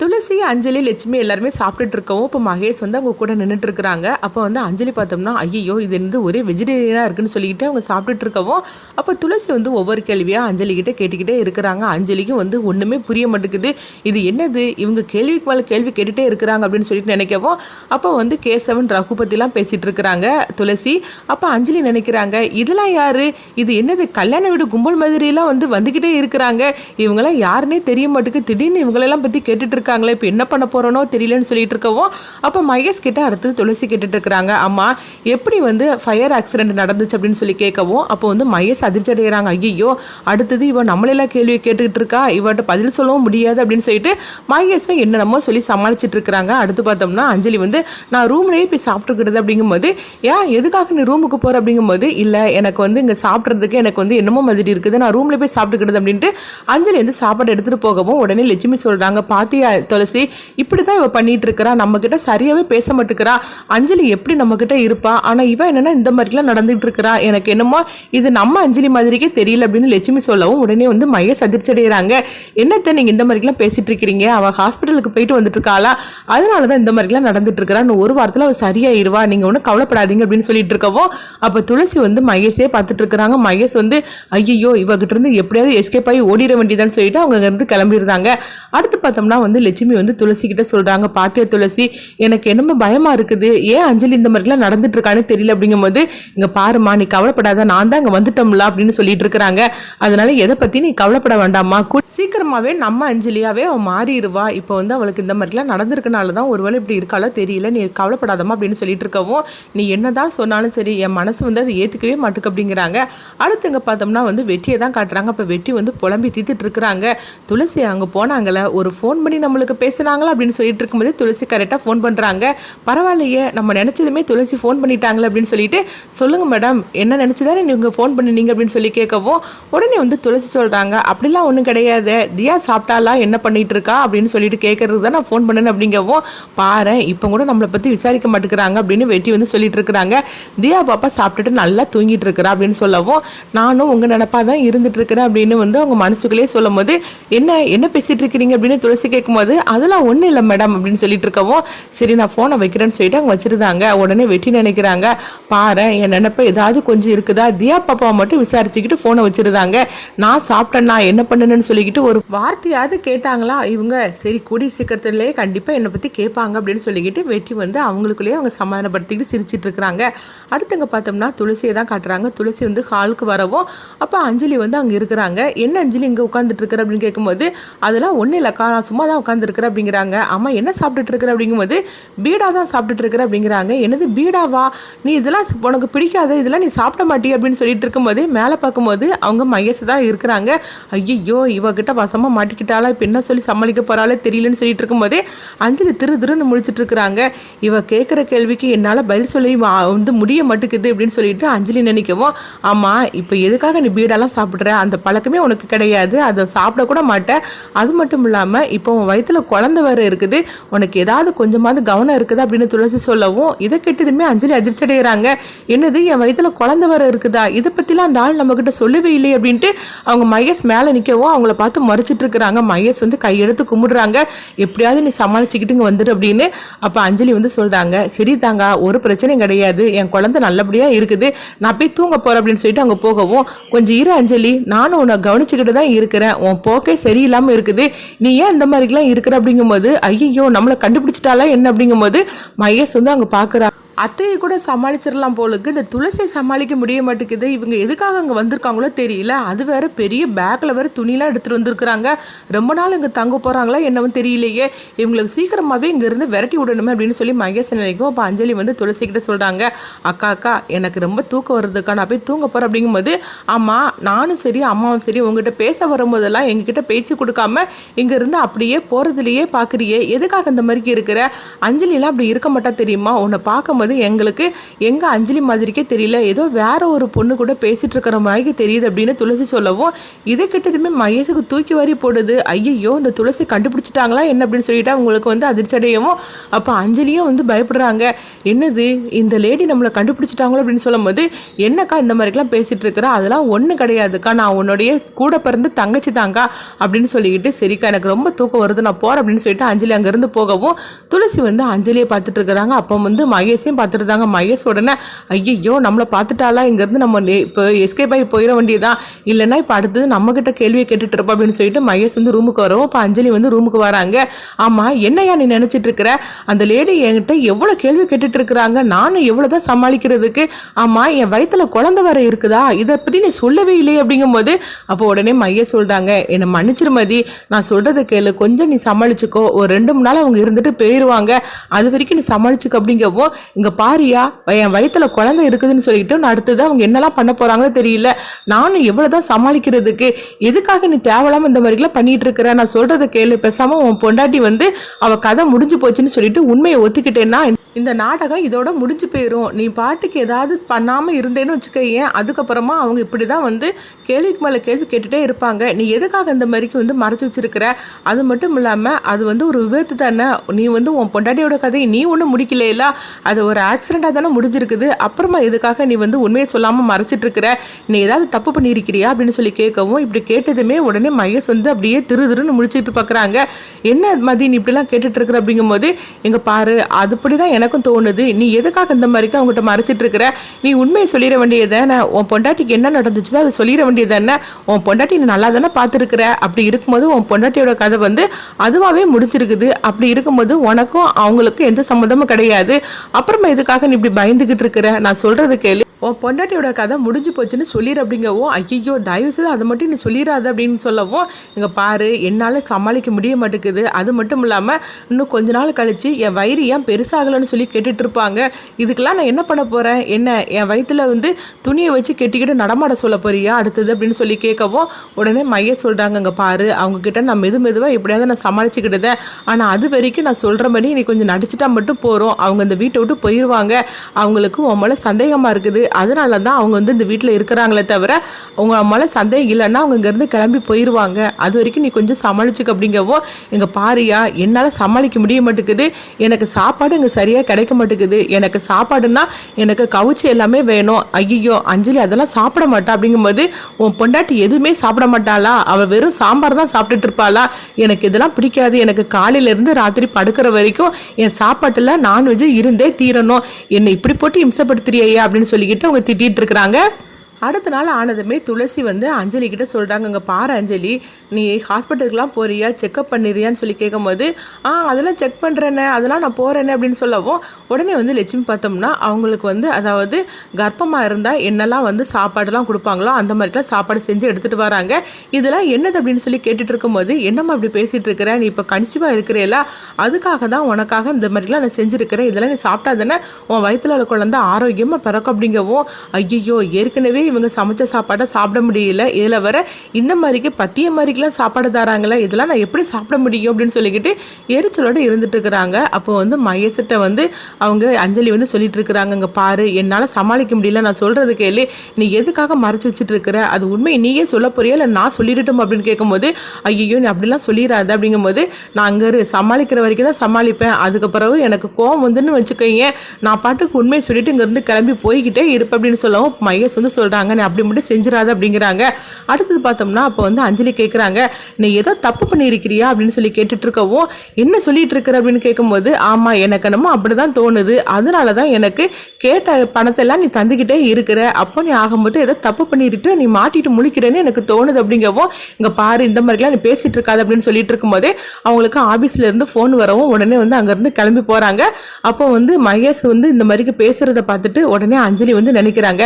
துளசி அஞ்சலி லட்சுமி எல்லாருமே சாப்பிட்டுட்டு இருக்கவும் இப்போ மகேஷ் வந்து அவங்க கூட நின்றுட்டு இருக்கிறாங்க. அப்போ வந்து அஞ்சலி பார்த்தோம்னா ஐயோ இது வந்து ஒரே வெஜிடேரியனாக இருக்குன்னு சொல்லிக்கிட்டு அவங்க சாப்பிட்டுட்டு இருக்கவும் அப்போ துளசி வந்து ஒவ்வொரு கேள்வியாக அஞ்சலிக்கிட்ட கேட்டுக்கிட்டே இருக்கிறாங்க. அஞ்சலிக்கும் வந்து ஒன்றுமே புரிய மாட்டேங்குது. இது என்னது? இவங்க கேள்விக்கு மேலே கேள்வி கேட்டுகிட்டே இருக்கிறாங்க அப்படின்னு சொல்லிட்டு நினைக்கவும் அப்போ வந்து கேசவன் ரகு பேசிகிட்டு இருக்கிறாங்க துளசி. அப்போ அஞ்சலி நினைக்கிறாங்க இதெல்லாம் யார்? இது என்னது கல்யாண வீடு கும்பல் மாதிரிலாம் வந்து வந்துக்கிட்டே இருக்கிறாங்க. இவங்கெல்லாம் யாருன்னே தெரிய மாட்டேங்குது. திடீர்னு இவங்களெல்லாம் பற்றி கேட்டுட்டு இருக்காங்களே இப்போ என்ன பண்ண போகிறனோ தெரியலன்னு சொல்லிட்டு இருக்கவும் அப்போ மகேஷ் கிட்ட அடுத்து துளசி கேட்டுட்டு இருக்கிறாங்க. அம்மா எப்படி வந்து ஃபயர் ஆக்சிடென்ட் நடந்துச்சு அப்படின்னு சொல்லி கேட்கவும் அப்போ வந்து மகேஷ் அதிர்ச்சி அடைகிறாங்க. ஐயோ அடுத்தது இவன் நம்மளெல்லாம் கேள்வி கேட்டுக்கிட்டு இருக்கா? இவட்ட பதில் சொல்லவும் முடியாது அப்படின்னு சொல்லிட்டு மகேஷும் என்னென்னமோ சொல்லி சமாளிச்சிட்டு இருக்கிறாங்க. அடுத்து பார்த்தோம்னா அஞ்சலி வந்து நான் ரூம்லேயே போய் சாப்பிட்டுக்கிடுது அப்படிங்கும்போது ஏன் எதுக்காக நீ ரூமுக்கு போகிற அப்படிங்கும்போது இல்லை எனக்கு வந்து இங்கே சாப்பிட்றதுக்கு எனக்கு வந்து என்னமோ மாதிரி இருக்குது. நான் ரூமில் போய் சாப்பிட்டுக்கிறது அப்படின்ட்டு அஞ்சலி வந்து சாப்பாடு எடுத்துகிட்டு போகவும் உடனே லட்சுமி சொல்கிறாங்க பாத்தியா துளசி இப்படி தான் இவ பண்ணிட்டு இருக்கிறா நம்மக்கிட்ட சரியாகவே பேச மாட்டேங்கிறா. அஞ்சலி எப்படி நம்மக்கிட்ட இருப்பா? ஆனால் இவன் என்னன்னா இந்த மாதிரிலாம் நடந்துகிட்டு இருக்கிறா எனக்கு என்னமோ இது நம்ம அஞ்சலி மாதிரிக்கே தெரியல அப்படின்னு லட்சுமி சொல்லவும் உடனே வந்து மகேஷ் அதிர்ச்சி அடைகிறாங்க என்னத்தை நீங்கள் இந்த மாதிரிலாம் பேசிட்டு இருக்கிறீங்க அவள் ஹாஸ்பிட்டலுக்கு போயிட்டு வந்துட்டு இருக்காளா அதனால தான் இந்த மாதிரிலாம் நடந்துட்டு இருக்கிறான் இன்னும் ஒரு வாரத்தில் அவள் சரியாயிருவா. நீங்கள் ஒன்றும் கவலைப்படாதீங்க அப்படின்னு சொல்லிட்டு இருக்கவும் அப்போ துளசி வந்து மகேஷே பார்த்துட்டு இருக்கிறாங்க மகேஷ் வந்து ஐயோ இவகிட்ட இருந்து எப்படியாவது எஸ்கேப் ஆகி ஓடிட வேண்டியதான்னு சொல்லிட்டு அவங்க இருந்து கிளம்பிடுறாங்க. அடுத்து பார்த்தோம்னா வந்து லட்சுமி வந்து துளசி கிட்ட சொல்றாங்க பாத்தியா துளசி எனக்கு என்னமோ பயமா இருக்குது. ஏன் அஞ்சலி இந்த மாதிரிலாம் நடந்துட்டு இருக்கான்னு தெரியல? அப்படிங்கும்போது இங்க பாருமா நீ கவலைப்படாத நான் தான் அங்கே வந்துட்டோம்ல அப்படின்னு சொல்லிட்டு இருக்கிறாங்க. அதனால எதை பத்தி நீ கவலைப்பட வேண்டாமா கூ- சீக்கிரமாவே நம்ம அஞ்சலியாவே அவன் மாறிடுவா. இப்போ வந்து அவளுக்கு இந்த மாதிரிலாம் நடந்திருக்கனால தான் ஒருவேளை இப்படி இருக்காளோ தெரியல நீ கவலைப்படாதம்மா அப்படின்னு சொல்லிட்டு இருக்கவும் நீ என்னதான் சொன்னாலும் சரி என் மனசு வந்து அதை ஏத்துக்கவே மாட்டுக்கு அப்படிங்கிறாங்க. அடுத்துங்க பார்த்தோம்னா வந்து வெற்றியை தான் காட்டுறாங்க. அப்போ வெற்றி வந்து புலம்பி தீத்துட்டு இருக்கிறாங்க. துளசி அங்கே போனாங்கல்ல ஒரு ஃபோன் பண்ணி நம்மளுக்கு பேசுனாங்களா அப்படின்னு சொல்லிட்டு இருக்கும்போது துளசி கரெக்டாக ஃபோன் பண்ணுறாங்க பரவாயில்லையே நம்ம நினச்சதுமே துளசி ஃபோன் பண்ணிட்டாங்களே அப்படின்னு சொல்லிட்டு சொல்லுங்க மேடம் என்ன நினச்சிதானே நீங்கள் ஃபோன் பண்ணினீங்க அப்படின்னு சொல்லி கேட்கவும் உடனே வந்து துளசி சொல்கிறாங்க அப்படிலாம் ஒன்றும் கிடையாது. தியா சாப்பிட்டாலா என்ன பண்ணிட்டு இருக்கா? அப்படின்னு சொல்லிட்டு கேட்கறது தான் நான் ஃபோன் பண்ணேன் அப்படிங்கவும் பாரு இப்போ கூட நம்மளை பற்றி விசாரிக்க மாட்டேங்கிறாங்க அப்படின்னு வெட்டி வந்து சொல்லிட்டு இருக்கிறாங்க. தியா பாப்பா சாப்பிட்டுட்டு நல்லா தூங்கிட்டு இருக்கிறா அப்படின்னு சொல்லவும் நானும் உங்கள் நினப்பாக தான் இருந்துட்டு இருக்கிறேன் அப்படின்னு வந்து அவங்க மனசுக்குள்ளேயே சொல்லும் போது என்ன என்ன பேசிட்டு இருக்கிறீங்க? அப்படின்னு துளசி கேட்கும் கேட்கும்போது அதெல்லாம் ஒன்றும் இல்லை மேடம் அப்படின்னு சொல்லிட்டு இருக்கவும் சரி நான் ஃபோனை வைக்கிறேன்னு சொல்லிட்டு அவங்க வச்சிருந்தாங்க. உடனே வெட்டி நினைக்கிறாங்க. பாரு என் நினப்ப ஏதாவது கொஞ்சம் இருக்குதா? தியா பாப்பாவை மட்டும் விசாரிச்சுக்கிட்டு ஃபோனை வச்சிருந்தாங்க. நான் சாப்பிட்டேன்னா என்ன பண்ணுன்னு சொல்லிக்கிட்டு ஒரு வார்த்தையாவது கேட்டாங்களா? இவங்க சரி கூடி சீக்கிரத்துலேயே கண்டிப்பாக என்னை பற்றி கேட்பாங்க அப்படின்னு சொல்லிக்கிட்டு வெட்டி வந்து அவங்களுக்குள்ளேயே அவங்க சமாதானப்படுத்திக்கிட்டு சிரிச்சிட்டு இருக்கிறாங்க. அடுத்தங்க பார்த்தோம்னா துளசியை தான் காட்டுறாங்க. துளசி வந்து ஹாலுக்கு வரவும் அப்போ அஞ்சலி வந்து அங்கே இருக்கிறாங்க. என்ன அஞ்சலி இங்கே உட்காந்துட்டு இருக்கிற? அப்படின்னு கேட்கும்போது அதெல்லாம் ஒன்றும் இல்லைக்கா நான் சும்மா தான் உட்காந்துருக்குற அப்படிங்கிறாங்க. அம்மா என்ன சாப்பிட்டுட்டு இருக்கிற அப்படிங்கும்போது பீடா தான் சாப்பிட்டுட்டு இருக்கிற அப்படிங்கிறாங்க. என்னது பீடாவா? நீ இதெல்லாம் உனக்கு பிடிக்காத இதெல்லாம் நீ சாப்பிட மாட்டிய? அப்படின்னு சொல்லிட்டு இருக்கும்போது மேலே பார்க்கும்போது அவங்க மகேஷ் தான் இருக்கிறாங்க. ஐயோ இவகிட்ட வசமாக மாட்டிக்கிட்டாளா? இப்போ என்ன சொல்லி சமாளிக்க போகிறாளே தெரியலன்னு சொல்லிட்டு இருக்கும்போது அஞ்சலி திரு திருன்னு முடிச்சுட்டு இருக்கிறாங்க இவ கேட்குற கேள்விக்கு என்னால் பதில் சொல்லி வந்து முடிய மாட்டேங்குது அப்படின்னு சொல்லிட்டு அஞ்சலி நினைக்கவும் ஆமாம் இப்போ எதுக்காக நீ பீடாலாம் சாப்பிட்ற? அந்த பழக்கமே உனக்கு கிடையாது. அதை சாப்பிடக்கூட மாட்டேன் அது மட்டும் இல்லாமல் இப்போ உன் வயித்துல குழந்தை வேற இருக்குது. உனக்கு ஏதாவது கொஞ்சமாவது கவனம் இருக்குதா அப்படின்னு துளசி சொல்லவும் இதை கெட்டதுமே அஞ்சலி அதிர்ச்சி அடைகிறாங்க என்னது என் வயித்துல குழந்தை வேற இருக்குதா? இதை பற்றிலாம் அந்த ஆள் நம்மக்கிட்ட சொல்லவே இல்லை அப்படின்ட்டு அவங்க மகேஷ் மேலே நிற்கவும் அவங்கள பார்த்து மறைச்சிட்டு இருக்கிறாங்க. மகேஷ் வந்து கையெடுத்து கும்பிடுறாங்க. எப்படியாவது நீ சமாளிச்சுக்கிட்டு இங்கே வந்துடு அப்படின்னு அப்போ அஞ்சலி வந்து சொல்கிறாங்க சரி தாங்க ஒரு பிரச்சனையும் கிடையாது. என் குழந்தை நல்லபடியாக இருக்குது. நான் போய் தூங்க போகிறேன் அப்படின்னு சொல்லிட்டு அங்கே போகவும் கொஞ்சம் இரு அஞ்சலி நானும் உன்னை கவனிச்சுக்கிட்டு தான் இருக்கிறேன். உன் போக்கே சரியில்லாமல் இருக்குது. நீ ஏன் இந்த மாதிரிலாம் இருக்கிற அப்படிங்கும்போது ஐயோ நம்மளை கண்டுபிடிச்சிட்டாலாம் என்ன அப்படிங்கும்போது மகேஷ் வந்து அங்கே பார்க்குறா அத்தையை கூட சமாளிச்சிடலாம் போலுக்கு இந்த துளசியை சமாளிக்க முடிய மாட்டேங்குது. இவங்க எதுக்காக அங்கே வந்திருக்காங்களோ தெரியல. அது வேற பெரிய பேக்கில் வேற துணிலாம் எடுத்துகிட்டு வந்திருக்கிறாங்க. ரொம்ப நாள் இங்கே தங்க போகிறாங்களா என்னவும் தெரியலையே. இவங்களுக்கு சீக்கிரமாகவே இங்கேருந்து விரட்டி விடணுமே அப்படின்னு சொல்லி மகேஷ் நினைக்கும் அப்போ அஞ்சலி வந்து துளசி கிட்ட சொல்கிறாங்க அக்கா அக்கா எனக்கு ரொம்ப தூக்கம் வருதுக்கா நான் போய் தூங்க போகிறேன் அப்படிங்கும்போது ஆமாம் நானும் சரி அம்மாவும் சரி உங்ககிட்ட பேச வரும்போதெல்லாம் எங்ககிட்ட பேச்சு கொடுக்காம இங்கேருந்து அப்படியே போகிறதுலையே பார்க்குறியே எதுக்காக இந்த மாதிரி இருக்கிற? அஞ்சலிலாம் அப்படி இருக்க மாட்டா தெரியுமா? உன்னை பார்க்கும்போது பார்க்கும்போது எங்களுக்கு எங்கள் அஞ்சலி மாதிரிக்கே தெரியல. ஏதோ வேற ஒரு பொண்ணு கூட பேசிகிட்டு இருக்கிற மாதிரி தெரியுது அப்படின்னு துளசி சொல்லவும் இதை கிட்டதுமே மகேஷுக்கு தூக்கி வாரி போடுது. ஐயையோ இந்த துளசி கண்டுபிடிச்சிட்டாங்களா என்ன? அப்படின்னு சொல்லிட்டு அவங்களுக்கு வந்து அதிர்ச்சி அடையவும் அப்போ அஞ்சலியும் வந்து பயப்படுறாங்க. என்னது? இந்த லேடி நம்மளை கண்டுபிடிச்சிட்டாங்களோ? அப்படின்னு சொல்லும்போது என்னக்கா இந்த மாதிரிக்கெல்லாம் பேசிகிட்டு இருக்கிற? அதெல்லாம் ஒன்றும் கிடையாதுக்கா. நான் உன்னுடைய கூட பிறந்து தங்கச்சி தாங்கா அப்படின்னு சொல்லிக்கிட்டு சரிக்கா எனக்கு ரொம்ப தூக்கம் வருது. நான் போகிறேன் அப்படின்னு சொல்லிட்டு அஞ்சலி அங்கேருந்து போகவும் துளசி வந்து அஞ்சலியை பார்த்துட்டு இருக்கிறாங்க. அப்போ வந்து மகேஷையும் பார்த்துட்டு இருந்தாங்க மகேஷ் உடனே ஐயையோ நம்மளை பார்த்துட்டாலா இங்கேருந்து நம்ம இப்போ எஸ்கேப் ஆகி போயிட வேண்டியதான் இல்லைன்னா இப்போ அடுத்தது நம்மக்கிட்ட கேள்வியை கேட்டுட்டு இருப்போம் அப்படின்னு சொல்லிட்டு மகேஷ் வந்து ரூமுக்கு வரும். இப்போ அஞ்சலி வந்து ரூமுக்கு வராங்க. ஆமாம் என்னையா நீ நினச்சிட்டு இருக்கிற அந்த லேடி என்கிட்ட எவ்வளோ கேள்வி கேட்டுட்டு இருக்கிறாங்க? நானும் எவ்வளோ தான் சமாளிக்கிறதுக்கு? ஆமாம் என் வயித்துல குழந்தை வர இருக்குதா? இதை பற்றி நீ சொல்லவே இல்லையே அப்படிங்கும்போது அப்போ உடனே மைய சொல்கிறாங்க என்னை மன்னிச்சிரு மதி. நான் சொல்கிறத கேளு. கொஞ்சம் நீ சமாளிச்சுக்கோ. ஒரு ரெண்டு மூணு நாள் அவங்க இருந்துட்டு போயிடுவாங்க அது வரைக்கும் நீ சமாளிச்சுக்கோ அப்படிங்கப்போ இங்கே பாரியா என் வயிற்றுல குழந்தை இருக்குதுன்னு சொல்லிட்டு நான் அடுத்தது அவங்க என்னெல்லாம் பண்ண போகிறாங்கன்னு தெரியல. நானும் எவ்வளோ தான் சமாளிக்கிறதுக்கு எதுக்காக நீ தேவலாமல் இந்த மாதிரிலாம் பண்ணிட்டு இருக்கிற? நான் சொல்கிறத கேளு. பேசாமல் உன் பொண்டாட்டி வந்து அவள் கதை முடிஞ்சு போச்சுன்னு சொல்லிட்டு உண்மையை ஒத்துக்கிட்டேன்னா இந்த நாடகம் இதோட முடிஞ்சு போயிடும் நீ பாட்டுக்கு ஏதாவது பண்ணாமல் இருந்தேன்னு வச்சுக்கேன் அதுக்கப்புறமா அவங்க இப்படி தான் வந்து கேள்விக்கு மேலே கேள்வி கேட்டுகிட்டே இருப்பாங்க. நீ எதுக்காக இந்த மாதிரிக்கு வந்து மறைச்சி வச்சிருக்கிற? அது மட்டும் இல்லாமல் அது வந்து ஒரு விபத்து தானே. நீ வந்து உன் பொண்டாட்டியோட கதையை நீ ஒன்றும் முடிக்கலையில? அது ஒரு ஆக்சிடெண்ட்டாக தானே முடிஞ்சிருக்குது. அப்புறமா எதுக்காக நீ வந்து உண்மையை சொல்லாமல் மறைச்சிட்ருக்கிற நீ ஏதாவது தப்பு பண்ணியிருக்கிறியா அப்படின்னு சொல்லி கேட்கவும் இப்படி கேட்டதுமே உடனே மையஸ் வந்து அப்படியே திரு திருன்னு முடிச்சுட்டு பார்க்குறாங்க என்ன மதி நீ இப்படிலாம் கேட்டுட்ருக்குற இருக்கிற அப்படிங்கும்போது எங்கள் பாரு அதுபடி தான் எனக்கும் தோணுது. நீ எதுக்காக இந்த மாதிரிக்கு அவங்ககிட்ட மறைச்சிட்டு இருக்கிற? நீ உண்மையை சொல்லிட வேண்டியதானே உன் பொண்டாட்டிக்கு என்ன நடந்துச்சோ அதை சொல்லிட வேண்டியதானே உன் பொண்டாட்டி நீ நல்லா தானே பார்த்துருக்குற? அப்படி இருக்கும்போது உன் பொண்டாட்டியோட கதை வந்து அதுவாகவே முடிச்சிருக்குது அப்படி இருக்கும்போது உனக்கும் அவங்களுக்கும் எந்த சம்மந்தமும் கிடையாது. அப்புறமா எதுக்காக நீ இப்படி பயந்துக்கிட்டு இருக்கிற? நான் சொல்கிறது கேளு. உன் பொண்டாட்டியோட கதை முடிஞ்சு போச்சுன்னு சொல்லிடு அப்படிங்கவும் ஐயோ தயவு செய்து அதை மட்டும் நீ சொல்லிடாத அப்படின்னு சொல்லவும் இங்கே பாரு என்னால் சமாளிக்க முடிய மாட்டேங்குது. அது மட்டும் இல்லாமல் இன்னும் கொஞ்ச நாள் கழித்து என் வயிறு ஏன் பெருசாகலைன்னு சொல்லி கேட்டுட்டு இருப்பாங்க இதுக்கெல்லாம் நான் என்ன பண்ண போகிறேன் என்ன என் வயிற்றில் வந்து துணியை வச்சு கெட்டிக்கிட்டு நடமாட சொல்ல போறியா? அடுத்தது அப்படின்னு சொல்லி கேட்கவும் உடனே மைய சொல்கிறாங்க இங்கே பாரு அவங்கக்கிட்ட நான் மெது மெதுவாக எப்படியாவது நான் சமாளிச்சுக்கிட்டதேன். ஆனால் அது வரைக்கும் நான் சொல்கிற மாதிரி நீ கொஞ்சம் நடிச்சிட்டா மட்டும் போகிறோம் அவங்க இந்த வீட்டை விட்டு போயிடுவாங்க அவங்களுக்கு உன் மேலே சந்தேகமாக இருக்குது. அதனால தான் அவங்க வந்து இந்த வீட்டில் இருக்கிறாங்களே தவிர அவங்க மேலே சந்தேகம் இல்லைன்னா அவங்க இங்கேருந்து கிளம்பி போயிடுவாங்க அது வரைக்கும் நீ கொஞ்சம் சமாளிச்சுக்க அப்படிங்கவோ எங்கள் பாரியா என்னால் சமாளிக்க முடிய மாட்டேங்குது. எனக்கு சாப்பாடு இங்கே சரியாக கிடைக்க மாட்டேங்குது. எனக்கு சாப்பாடுன்னா எனக்கு கவுச்சி எல்லாமே வேணும். ஐயோ அஞ்சலி அதெல்லாம் சாப்பிட மாட்டா அப்படிங்கும்போது உன் பொண்டாட்டி எதுவுமே சாப்பிட மாட்டாளா? அவள் வெறும் சாம்பார் தான் சாப்பிட்டுட்டு இருப்பாளா? எனக்கு இதெல்லாம் பிடிக்காது. எனக்கு காலையிலேருந்து ராத்திரி படுக்கிற வரைக்கும் என் சாப்பாட்டில் நான்வெஜ் இருந்தே தீரணும். என்னை இப்படி போட்டு இம்சப்படுத்துறியா அப்படின்னு சொல்லிக்கிட்டு அவங்க திட்டிட்டு இருக்கிறாங்க. அடுத்த நாள் ஆனதுமே துளசி வந்து அஞ்சலி கிட்ட சொல்கிறாங்க இங்கே பாரு அஞ்சலி நீ ஹாஸ்பிட்டலுக்குலாம் போறியா? செக்கப் பண்ணிடுறியான்னு சொல்லி கேட்கும்போது ஆ அதெல்லாம் செக் பண்ணுறேனே அதெல்லாம் நான் போகிறேனே அப்படின்னு சொல்லவும் உடனே வந்து லட்சுமி பார்த்தோம்னா அவங்களுக்கு வந்து அதாவது கர்ப்பமாக இருந்தால் என்னெல்லாம் வந்து சாப்பாடுலாம் கொடுப்பாங்களோ அந்த மாதிரிலாம் சாப்பாடு செஞ்சு எடுத்துகிட்டு வராங்க. இதெல்லாம் என்னது அப்படின்னு சொல்லி கேட்டுட்டு இருக்கும்போது என்னம்மா இப்படி பேசிகிட்டு இருக்கிற? நீ இப்போ கன்சீவாக இருக்கிறேல அதுக்காக தான் உனக்காக இந்த மாதிரிலாம் நான் செஞ்சுருக்கிறேன் இதெல்லாம் நீ சாப்பிட்டா தானே உன் வயிற்றுல உள்ள குழந்தை ஆரோக்கியமாக பிறக்கும் அப்படிங்கவும் ஐயோ ஏற்கனவே இவங்க சமைச்ச சாப்பாடை சாப்பிட முடியல. இதில் வர இந்த மாதிரிக்கு பத்திய மாதிரிக்கெலாம் சாப்பாடு தராங்களே? இதெல்லாம் நான் எப்படி சாப்பிட முடியும் அப்படின்னு சொல்லிக்கிட்டு எரிச்சலோடு இருந்துட்டு இருக்கிறாங்க. அப்போ வந்து மயசிட்ட வந்து அவங்க அஞ்சலி வந்து சொல்லிட்டு இருக்கிறாங்க. இங்கே பாரு என்னால் சமாளிக்க முடியல. நான் சொல்கிறது கேளு. நீ எதுக்காக மறைச்சு வச்சுட்டு இருக்கிற? அது உண்மை. நீயே சொல்ல போறியா? இல்லை நான் சொல்லிடட்டும் அப்படின்னு கேட்கும்போது ஐயோ நீ அப்படிலாம் சொல்லிடாத அப்படிங்கும்போது நான் அங்கே சமாளிக்கிற வரைக்கும் தான் சமாளிப்பேன். அதுக்கு பிறகு எனக்கு கோவம் வந்துன்னு வச்சுக்கோங்க நான் பாட்டுக்கு உண்மையை சொல்லிட்டு இங்கேருந்து கிளம்பி போய்கிட்டே இருப்பேன் அப்படின்னு சொல்லவும் மகேஷ் வந்து சொல்கிறாங்க நீ அப்படி மட்டும் செஞ்சிடாத அப்படிங்கிறாங்க. அடுத்தது பார்த்தோம்னா அப்போ வந்து அஞ்சலி கேட்குறாங்க நீ ஏதோ தப்பு பண்ணியிருக்கிறியா அப்படின்னு சொல்லி கேட்டுட்டு இருக்கவும் என்ன சொல்லிட்டு இருக்கிற அப்படின்னு கேட்கும்போது ஆமாம் எனக்கு என்னமோ அப்படி தான் தோணுது. அதனால தான் எனக்கு கேட்ட பணத்தை எல்லாம் நீ தந்துக்கிட்டே இருக்கிற. அப்போ நீ ஆகும்போது ஏதோ தப்பு பண்ணிட்டு நீ மாட்டிட்டு முழிக்கிறேன்னு எனக்கு தோணுது அப்படிங்கவும் இங்கே பாரு இந்த மாதிரிலாம் நீ பேசிட்டு இருக்காது அப்படின்னு சொல்லிட்டு இருக்கும்போதே அவங்களுக்கு ஆஃபீஸ்லேருந்து ஃபோன் வரவும் உடனே வந்து அங்கேருந்து கிளம்பி போகிறாங்க அப்போ வந்து மகேஷ் வந்து இந்த மாதிரிக்கு பேசுகிறத பார்த்துட்டு உடனே அஞ்சலி வந்து நினைக்கிறாங்க.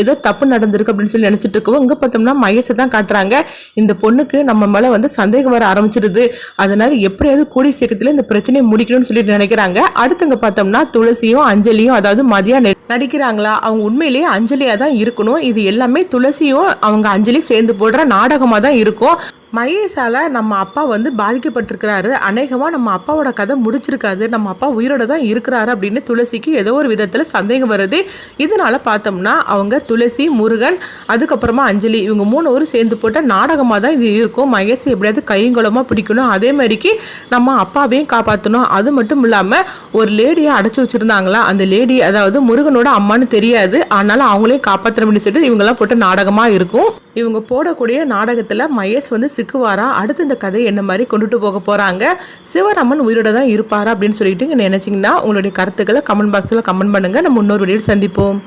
ஏதோ தப்பு நடந்திருக்கு அப்படின்னு சொல்லி நினைச்சிட்டு இருக்கவும் இங்கே பார்த்தோம்னா மகேஷை தான் காட்டுறாங்க. இந்த பொண்ணுக்கு நம்ம மேலே வந்து சந்தேகம் வர ஆரம்பிச்சிருது. அதனால எப்படியாவது கூடிய சீக்கிரத்தில் இந்த பிரச்சனையை முடிக்கணும்னு சொல்லிட்டு நினைக்கிறாங்க. அடுத்துங்க பார்த்தோம்னா துளசியும் அஞ்சலியும் அதாவது மதியா நடிக்கிறாங்களா? அவங்க உண்மையிலேயே அஞ்சலியாக தான் இருக்கணும். இது எல்லாமே துளசியும் அவங்க அஞ்சலி சேர்ந்து போடுற நாடகமாக தான் இருக்கும். மகேஷால் நம்ம அப்பா வந்து பாதிக்கப்பட்டிருக்கிறாரு. அநேகமாக நம்ம அப்பாவோட கதை முடிச்சிருக்காது. நம்ம அப்பா உயிரோட தான் இருக்கிறாரு அப்படின்னு துளசிக்கு ஏதோ ஒரு விதத்தில் சந்தேகம் வருது. இதனால பார்த்தோம்னா அவங்க துளசி முருகன் அதுக்கப்புறமா அஞ்சலி இவங்க மூணு பேரும் சேர்ந்து போட்ட நாடகமாக தான் இது இருக்கும். மகேஷ் எப்படியாவது கையங்குளமாக பிடிக்கணும். அதே மாதிரிக்கு நம்ம அப்பாவையும் காப்பாற்றணும் அது மட்டும் இல்லாமல் ஒரு லேடியை அடைச்சி வச்சுருந்தாங்களா? அந்த லேடி அதாவது முருகனோட அம்மான்னு தெரியாது. ஆனாலும் அவங்களையும் காப்பாற்றணும்னு சொல்லிட்டு இவங்கெல்லாம் போட்ட நாடகமாக இருக்கும். இவங்க போடக்கூடிய நாடகத்தில் மகேஷ் வந்து சிக்குவாரா? அடுத்து இந்த கதையை என்ன மாதிரி கொண்டுட்டு போக போகிறாங்க சிவராமன் உயிரோட தான் இருப்பாரா அப்படின்னு சொல்லிட்டு நினைச்சிங்கன்னா உங்களுடைய கருத்துக்களை கமெண்ட் பாக்ஸில் கமெண்ட் பண்ணுங்கள் நம்ம இன்னொரு வீடியோ சந்திப்போம்.